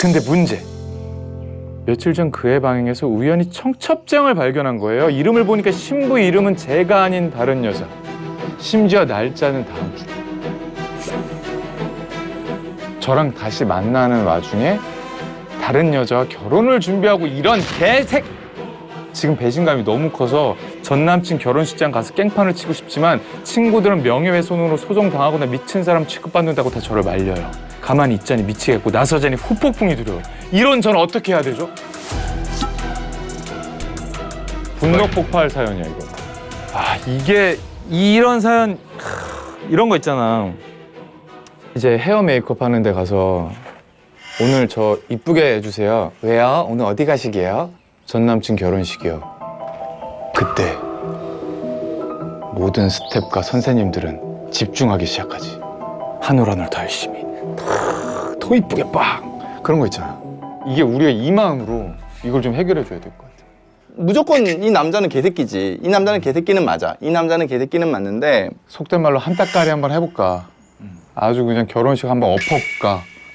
근데 문제. 며칠 전 그의 방에서 우연히 청첩장을 발견한 거예요. 이름을 보니까 신부 이름은 제가 아닌 다른 여자. 심지어 날짜는 다음 주. 저랑 다시 만나는 와중에 다른 여자와 결혼을 준비하고 이런 개색. 지금 배신감이 너무 커서 전 남친 결혼식장 가서 깽판을 치고 싶지만 친구들은 명예훼손으로 소송당하거나 미친 사람 취급받는다고 다 저를 말려요. 가만히 있자니 미치겠고 나서자니 후폭풍이 들어요. 이런 전 어떻게 해야 되죠? 분노 폭발 사연이야 이거. 아 이게 이런 사연 크, 이런 거 있잖아. 이제 헤어 메이크업 하는 데 가서 오늘 저 이쁘게 해주세요. 왜요? 오늘 어디 가시게요? 전 남친 결혼식이요. 그때 모든 스텝과 선생님들은 집중하기 시작하지. 한 올 한 올 더 열심히. 더, 더 이쁘게 빵! 그런 거 있잖아. 이게 우리가 이 마음으로 이걸 좀 해결해 줘야 될 것 같아. 무조건 이 남자는 개새끼지. 이 남자는 개새끼는 맞아. 이 남자는 개새끼는 맞는데 속된 말로 한 따까리 한번 해볼까. 아주 그냥 결혼식 한번 엎어볼까.